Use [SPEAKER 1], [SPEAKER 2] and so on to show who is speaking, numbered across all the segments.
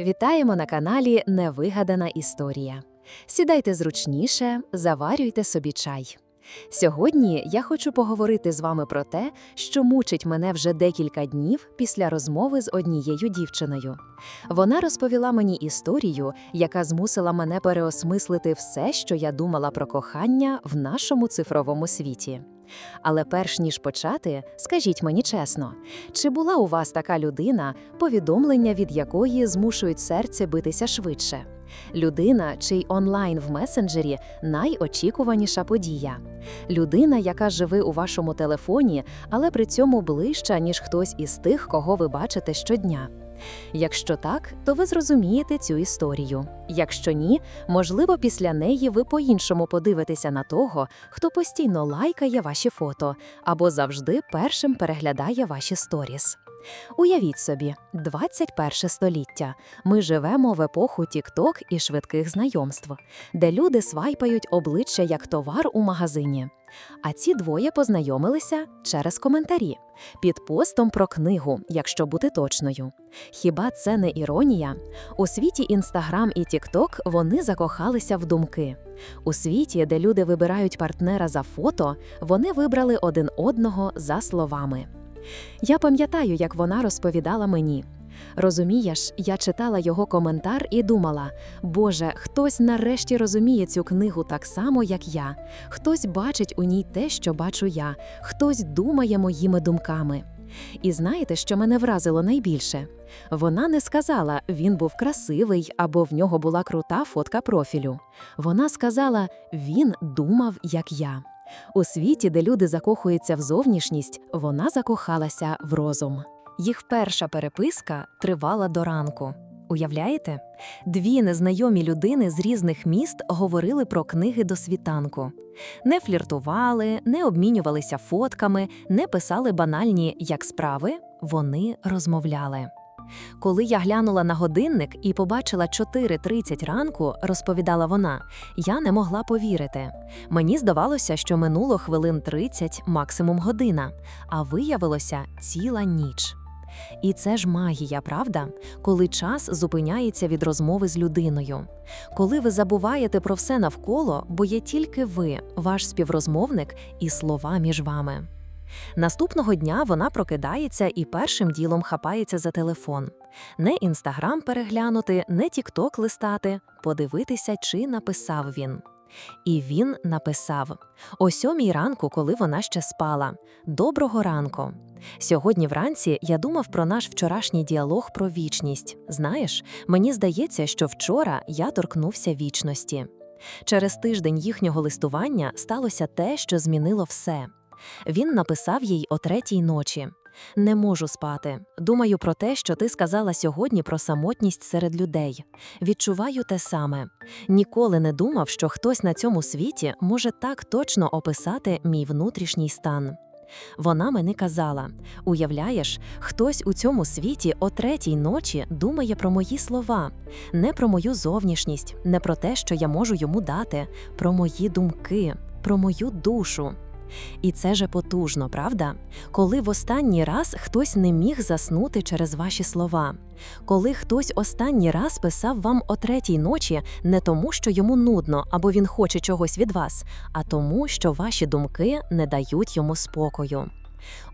[SPEAKER 1] Вітаємо на каналі Невигадана історія. Сідайте зручніше, заварюйте собі чай. Сьогодні я хочу поговорити з вами про те, що мучить мене вже декілька днів після розмови з однією дівчиною. Вона розповіла мені історію, яка змусила мене переосмислити все, що я думала про кохання в нашому цифровому світі. Але перш ніж почати, скажіть мені чесно, чи була у вас така людина, повідомлення від якої змушують серце битися швидше? Людина, чий онлайн в месенджері найочікуваніша подія. Людина, яка живе у вашому телефоні, але при цьому ближча, ніж хтось із тих, кого ви бачите щодня. Якщо так, то ви зрозумієте цю історію. Якщо ні, можливо, після неї ви по-іншому подивитеся на того, хто постійно лайкає ваші фото або завжди першим переглядає ваші сторіс. Уявіть собі, 21 століття. Ми живемо в епоху TikTok і швидких знайомств, де люди свайпають обличчя як товар у магазині. А ці двоє познайомилися через коментарі під постом про книгу, якщо бути точною. Хіба це не іронія? У світі Інстаграм і Тікток вони закохалися в думки. У світі, де люди вибирають партнера за фото, вони вибрали один одного за словами. Я пам'ятаю, як вона розповідала мені. Розумієш, я читала його коментар і думала: Боже, хтось нарешті розуміє цю книгу так само, як я. Хтось бачить у ній те, що бачу я, хтось думає моїми думками. І знаєте, що мене вразило найбільше? Вона не сказала, він був красивий або в нього була крута фотка профілю. Вона сказала, він думав, як я. У світі, де люди закохуються в зовнішність, вона закохалася в розум. Їх перша переписка тривала до ранку. Уявляєте? Дві незнайомі людини з різних міст говорили про книги до світанку. Не фліртували, не обмінювалися фотками, не писали банальні як справи, вони розмовляли. Коли я глянула на годинник і побачила 4.30 ранку, розповідала вона, я не могла повірити. Мені здавалося, що минуло хвилин 30, максимум година, а виявилося ціла ніч. І це ж магія, правда? Коли час зупиняється від розмови з людиною. Коли ви забуваєте про все навколо, бо є тільки ви, ваш співрозмовник і слова між вами. Наступного дня вона прокидається і першим ділом хапається за телефон. Не інстаграм переглянути, не тікток листати, подивитися, чи написав він. І він написав о сьомій ранку, коли вона ще спала. Доброго ранку. Сьогодні вранці я думав про наш вчорашній діалог про вічність. Знаєш, мені здається, що вчора я торкнувся вічності. Через тиждень їхнього листування сталося те, що змінило все. Він написав їй о третій ночі. Не можу спати. Думаю про те, що ти сказала сьогодні про самотність серед людей. Відчуваю те саме. Ніколи не думав, що хтось на цьому світі може так точно описати мій внутрішній стан. Вона мені казала: уявляєш, хтось у цьому світі о третій ночі думає про мої слова, не про мою зовнішність, не про те, що я можу йому дати, про мої думки, про мою душу. І це же потужно, правда? Коли в останній раз хтось не міг заснути через ваші слова, коли хтось останній раз писав вам о третій ночі не тому, що йому нудно або він хоче чогось від вас, а тому, що ваші думки не дають йому спокою.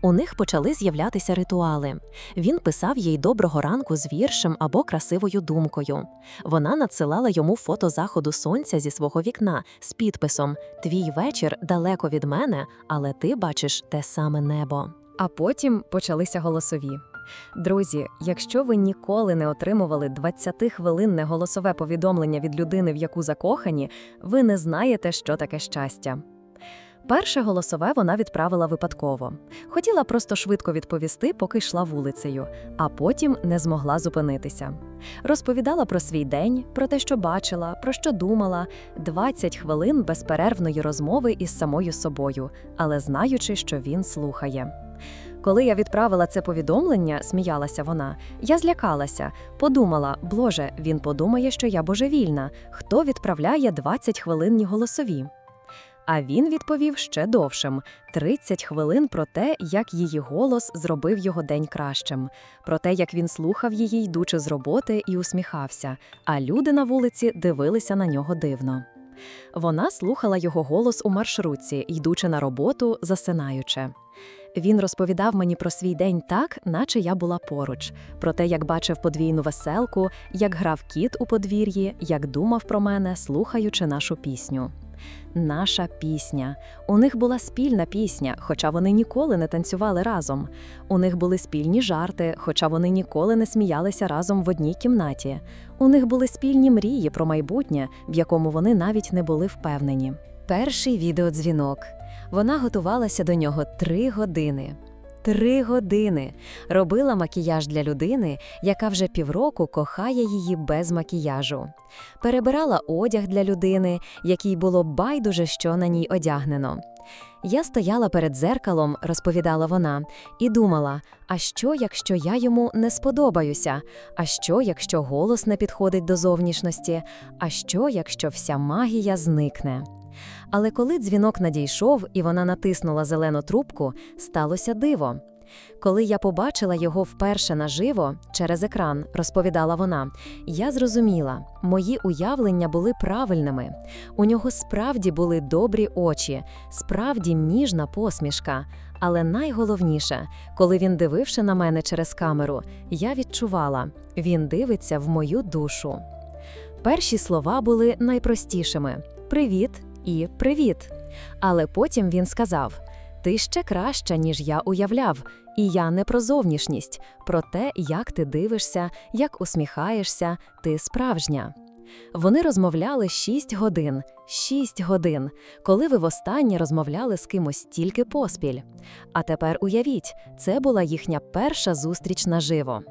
[SPEAKER 1] У них почали з'являтися ритуали. Він писав їй доброго ранку з віршем або красивою думкою. Вона надсилала йому фото заходу сонця зі свого вікна з підписом Твій вечір далеко від мене, але ти бачиш те саме небо. А потім почалися голосові. Друзі, якщо ви ніколи не отримували 20-хвилинне голосове повідомлення від людини, в яку закохані, ви не знаєте, що таке щастя. Перше голосове вона відправила випадково. Хотіла просто швидко відповісти, поки йшла вулицею, а потім не змогла зупинитися. Розповідала про свій день, про те, що бачила, про що думала, 20 хвилин безперервної розмови із самою собою, але знаючи, що він слухає. Коли я відправила це повідомлення, сміялася вона, я злякалася, подумала, Боже, він подумає, що я божевільна. Хто відправляє 20 хвилинні голосові? А він відповів ще довшим 30 хвилин про те, як її голос зробив його день кращим, про те, як він слухав її, йдучи з роботи, і усміхався, а люди на вулиці дивилися на нього дивно. Вона слухала його голос у маршрутці, йдучи на роботу, засинаючи. Він розповідав мені про свій день так, наче я була поруч, про те, як бачив подвійну веселку, як грав кіт у подвір'ї, як думав про мене, слухаючи нашу пісню. Наша пісня. У них була спільна пісня, хоча вони ніколи не танцювали разом. У них були спільні жарти, хоча вони ніколи не сміялися разом в одній кімнаті. У них були спільні мрії про майбутнє, в якому вони навіть не були впевнені. Перший відеодзвінок. Вона готувалася до нього три години. Три години робила макіяж для людини, яка вже півроку кохає її без макіяжу. Перебирала одяг для людини, якій було байдуже, що на ній одягнено. Я стояла перед зеркалом, розповідала вона, і думала: а що, якщо я йому не сподобаюся? А що, якщо голос не підходить до зовнішності? А що, якщо вся магія зникне? Але коли дзвінок надійшов і вона натиснула зелену трубку, сталося диво. Коли я побачила його вперше наживо через екран, розповідала вона, я зрозуміла, мої уявлення були правильними. У нього справді були добрі очі, справді ніжна посмішка. Але найголовніше, коли він дививши на мене через камеру, я відчувала, він дивиться в мою душу. Перші слова були найпростішими: Привіт і привіт. Але потім він сказав: Ти ще краща, ніж я уявляв, і я не про зовнішність, про те, як ти дивишся, як усміхаєшся, ти справжня. Вони розмовляли шість годин, шість годин, коли ви востаннє розмовляли з кимось тільки поспіль. А тепер уявіть, це була їхня перша зустріч наживо.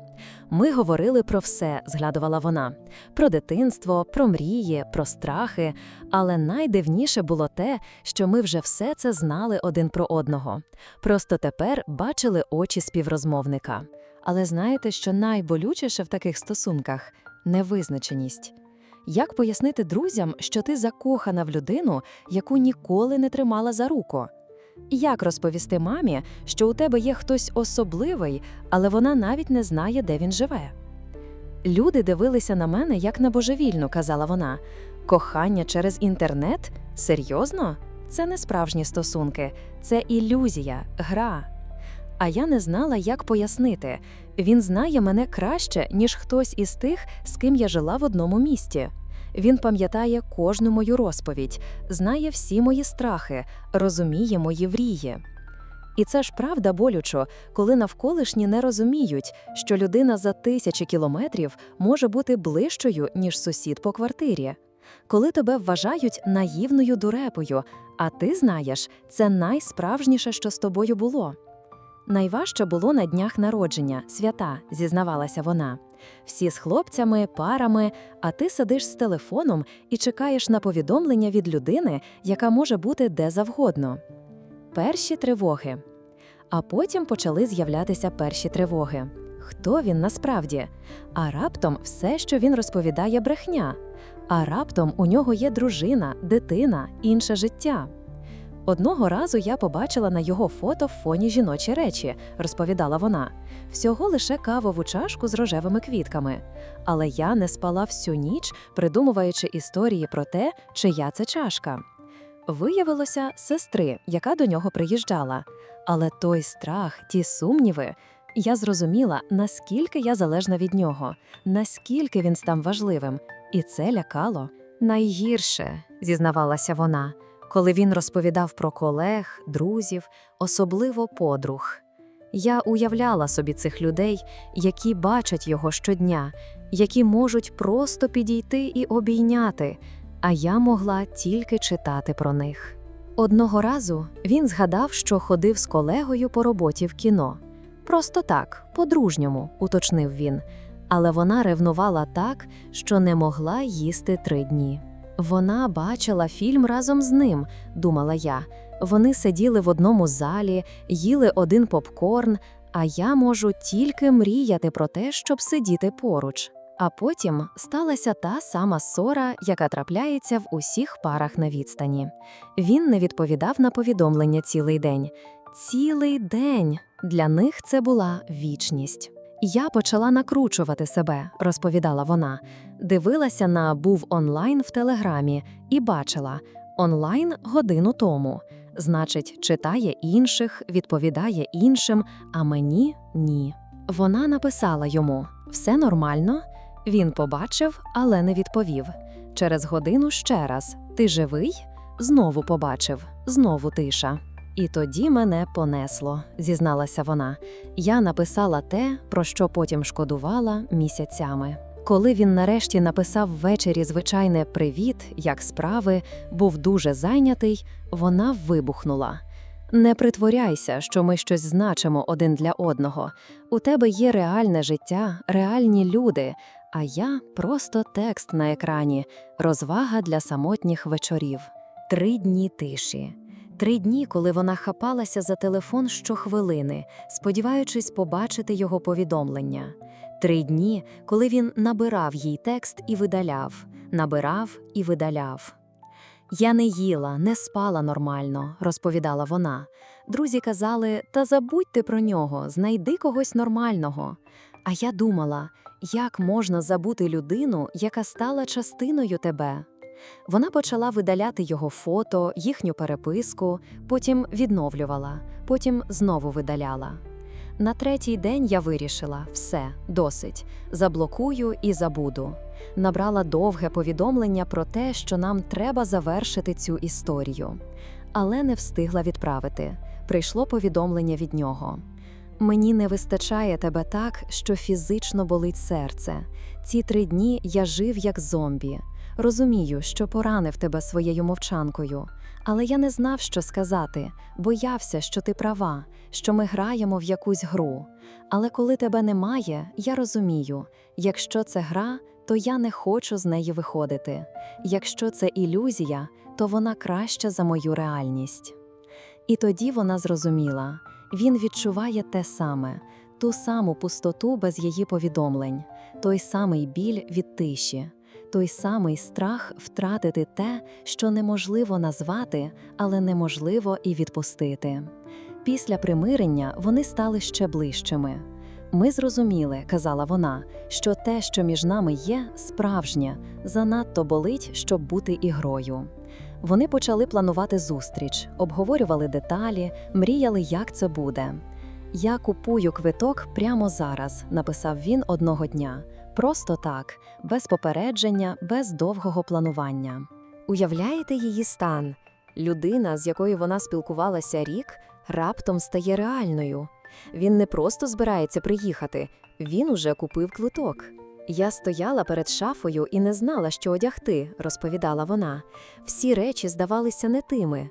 [SPEAKER 1] Ми говорили про все, згадувала вона: про дитинство, про мрії, про страхи. Але найдивніше було те, що ми вже все це знали один про одного. Просто тепер бачили очі співрозмовника. Але знаєте, що найболючіше в таких стосунках невизначеність. Як пояснити друзям, що ти закохана в людину, яку ніколи не тримала за руку? Як розповісти мамі, що у тебе є хтось особливий, але вона навіть не знає, де він живе? Люди дивилися на мене як на божевільну, казала вона. Кохання через інтернет? Серйозно? Це не справжні стосунки, це ілюзія, гра. А я не знала, як пояснити. Він знає мене краще, ніж хтось із тих, з ким я жила в одному місті. Він пам'ятає кожну мою розповідь, знає всі мої страхи, розуміє мої врії. І це ж правда болючо, коли навколишні не розуміють, що людина за тисячі кілометрів може бути ближчою, ніж сусід по квартирі. Коли тебе вважають наївною дурепою, а ти знаєш, це найсправжніше, що з тобою було. Найважче було на днях народження, свята, зізнавалася вона. Всі з хлопцями, парами, а ти сидиш з телефоном і чекаєш на повідомлення від людини, яка може бути де завгодно. Перші тривоги. А потім почали з'являтися перші тривоги. Хто він насправді? А раптом все, що він розповідає, брехня. А раптом у нього є дружина, дитина, інше життя. Одного разу я побачила на його фото в фоні жіночі речі, розповідала вона. Всього лише кавову чашку з рожевими квітками. Але я не спала всю ніч, придумуючи історії про те, чия це чашка. Виявилося сестри, яка до нього приїжджала. Але той страх, ті сумніви. Я зрозуміла, наскільки я залежна від нього, наскільки він став важливим, і це лякало. Найгірше, зізнавалася вона коли він розповідав про колег, друзів, особливо подруг. Я уявляла собі цих людей, які бачать його щодня, які можуть просто підійти і обійняти, а я могла тільки читати про них. Одного разу він згадав, що ходив з колегою по роботі в кіно. Просто так, по-дружньому, уточнив він, але вона ревнувала так, що не могла їсти три дні. Вона бачила фільм разом з ним, думала я. Вони сиділи в одному залі, їли один попкорн, а я можу тільки мріяти про те, щоб сидіти поруч. А потім сталася та сама ссора, яка трапляється в усіх парах на відстані. Він не відповідав на повідомлення цілий день. Цілий день для них це була вічність. Я почала накручувати себе, розповідала вона. Дивилася на був онлайн в телеграмі і бачила онлайн годину тому. Значить, читає інших, відповідає іншим, а мені ні. Вона написала йому все нормально. Він побачив, але не відповів. Через годину ще раз Ти живий? Знову побачив, знову тиша. І тоді мене понесло, зізналася вона. Я написала те, про що потім шкодувала місяцями. Коли він нарешті написав ввечері звичайне привіт, як справи, був дуже зайнятий, вона вибухнула. Не притворяйся, що ми щось значимо один для одного. У тебе є реальне життя, реальні люди, а я просто текст на екрані, розвага для самотніх вечорів. Три дні тиші. Три дні, коли вона хапалася за телефон щохвилини, сподіваючись побачити його повідомлення. Три дні, коли він набирав їй текст і видаляв, набирав і видаляв. Я не їла, не спала нормально, розповідала вона. Друзі казали, та забудьте про нього, знайди когось нормального. А я думала, як можна забути людину, яка стала частиною тебе. Вона почала видаляти його фото, їхню переписку, потім відновлювала, потім знову видаляла. На третій день я вирішила все, досить, заблокую і забуду. Набрала довге повідомлення про те, що нам треба завершити цю історію, але не встигла відправити. Прийшло повідомлення від нього. Мені не вистачає тебе так, що фізично болить серце. Ці три дні я жив як зомбі. Розумію, що поранив тебе своєю мовчанкою, але я не знав, що сказати, боявся, що ти права, що ми граємо в якусь гру. Але коли тебе немає, я розумію, якщо це гра, то я не хочу з неї виходити. Якщо це ілюзія, то вона краща за мою реальність. І тоді вона зрозуміла він відчуває те саме, ту саму пустоту без її повідомлень, той самий біль від тиші, той самий страх втратити те, що неможливо назвати, але неможливо і відпустити. Після примирення вони стали ще ближчими. Ми зрозуміли, казала вона, що те, що між нами є, справжнє, занадто болить, щоб бути ігрою. Вони почали планувати зустріч, обговорювали деталі, мріяли, як це буде. Я купую квиток прямо зараз, написав він одного дня. Просто так, без попередження, без довгого планування. Уявляєте її стан? Людина, з якою вона спілкувалася рік, раптом стає реальною. Він не просто збирається приїхати, він уже купив квиток. Я стояла перед шафою і не знала, що одягти, розповідала вона. Всі речі здавалися не тими.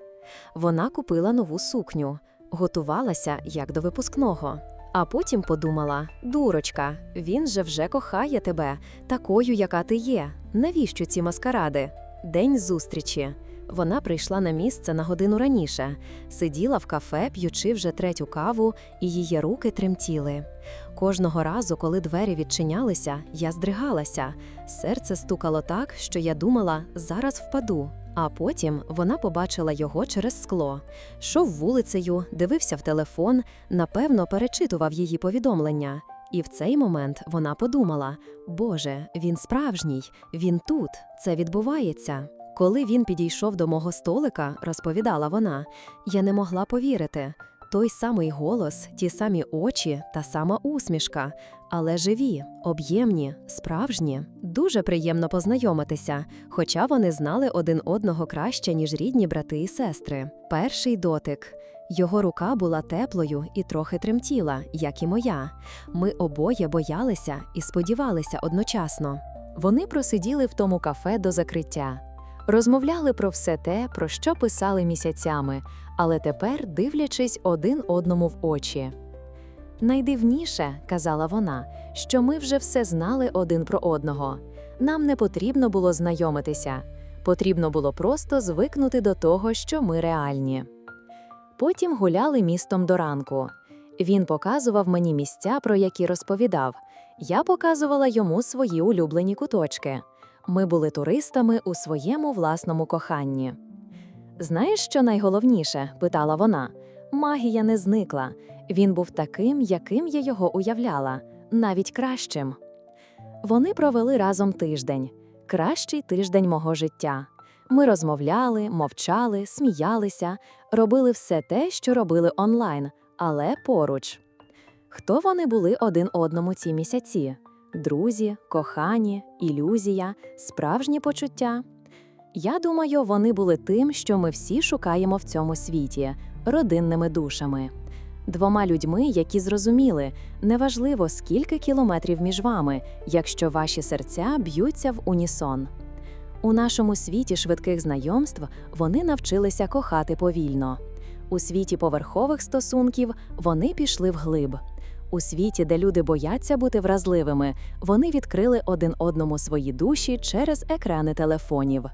[SPEAKER 1] Вона купила нову сукню, готувалася як до випускного. А потім подумала: дурочка, він же вже кохає тебе, такою, яка ти є. Навіщо ці маскаради? День зустрічі. Вона прийшла на місце на годину раніше, сиділа в кафе, п'ючи вже третю каву, і її руки тремтіли. Кожного разу, коли двері відчинялися, я здригалася. Серце стукало так, що я думала, зараз впаду. А потім вона побачила його через скло, шов вулицею, дивився в телефон, напевно, перечитував її повідомлення. І в цей момент вона подумала: Боже, він справжній, він тут, це відбувається. Коли він підійшов до мого столика, розповідала вона, я не могла повірити. Той самий голос, ті самі очі, та сама усмішка, але живі, об'ємні, справжні. Дуже приємно познайомитися, хоча вони знали один одного краще, ніж рідні брати і сестри. Перший дотик. Його рука була теплою і трохи тремтіла, як і моя. Ми обоє боялися і сподівалися одночасно. Вони просиділи в тому кафе до закриття. Розмовляли про все те, про що писали місяцями, але тепер дивлячись один одному в очі. Найдивніше, казала вона, що ми вже все знали один про одного. Нам не потрібно було знайомитися, потрібно було просто звикнути до того, що ми реальні. Потім гуляли містом до ранку. Він показував мені місця, про які розповідав. Я показувала йому свої улюблені куточки. Ми були туристами у своєму власному коханні. Знаєш, що найголовніше? питала вона. Магія не зникла. Він був таким, яким я його уявляла, навіть кращим. Вони провели разом тиждень кращий тиждень мого життя. Ми розмовляли, мовчали, сміялися, робили все те, що робили онлайн, але поруч. Хто вони були один одному ці місяці? Друзі, кохані, ілюзія, справжні почуття. Я думаю, вони були тим, що ми всі шукаємо в цьому світі родинними душами. Двома людьми, які зрозуміли, неважливо, скільки кілометрів між вами, якщо ваші серця б'ються в унісон. У нашому світі швидких знайомств вони навчилися кохати повільно. У світі поверхових стосунків вони пішли вглиб. У світі, де люди бояться бути вразливими, вони відкрили один одному свої душі через екрани телефонів.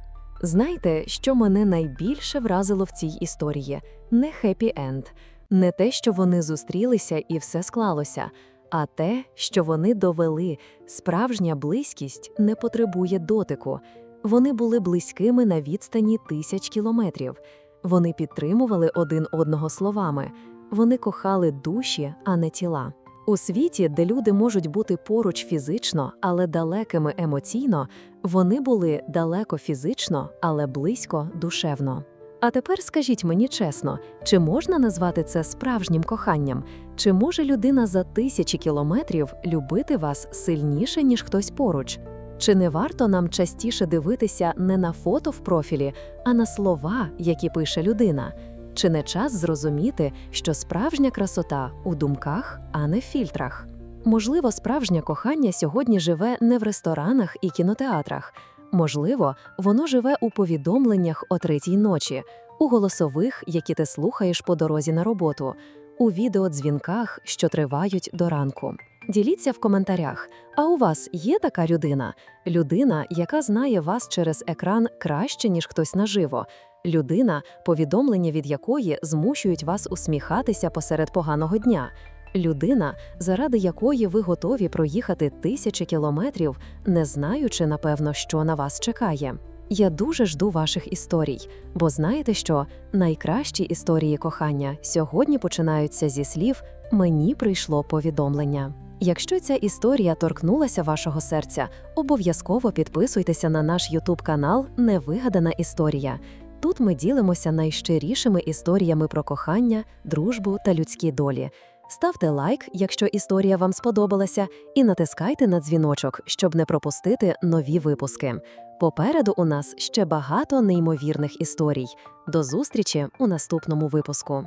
[SPEAKER 1] Знаєте, що мене найбільше вразило в цій історії? Не хеппі енд, не те, що вони зустрілися і все склалося, а те, що вони довели, справжня близькість не потребує дотику. Вони були близькими на відстані тисяч кілометрів. Вони підтримували один одного словами. Вони кохали душі, а не тіла. У світі, де люди можуть бути поруч фізично, але далекими емоційно, вони були далеко фізично, але близько душевно. А тепер скажіть мені чесно, чи можна назвати це справжнім коханням? Чи може людина за тисячі кілометрів любити вас сильніше, ніж хтось поруч? Чи не варто нам частіше дивитися не на фото в профілі, а на слова, які пише людина? Чи не час зрозуміти, що справжня красота у думках, а не в фільтрах? Можливо, справжнє кохання сьогодні живе не в ресторанах і кінотеатрах. Можливо, воно живе у повідомленнях о третій ночі, у голосових, які ти слухаєш по дорозі на роботу, у відеодзвінках, що тривають до ранку. Діліться в коментарях. А у вас є така людина? Людина, яка знає вас через екран краще, ніж хтось наживо. Людина, повідомлення від якої змушують вас усміхатися посеред поганого дня. Людина, заради якої ви готові проїхати тисячі кілометрів, не знаючи, напевно, що на вас чекає. Я дуже жду ваших історій, бо знаєте що? Найкращі історії кохання сьогодні починаються зі слів Мені прийшло повідомлення. Якщо ця історія торкнулася вашого серця, обов'язково підписуйтеся на наш Ютуб канал Невигадана історія. Тут ми ділимося найщирішими історіями про кохання, дружбу та людські долі. Ставте лайк, якщо історія вам сподобалася, і натискайте на дзвіночок, щоб не пропустити нові випуски. Попереду у нас ще багато неймовірних історій. До зустрічі у наступному випуску.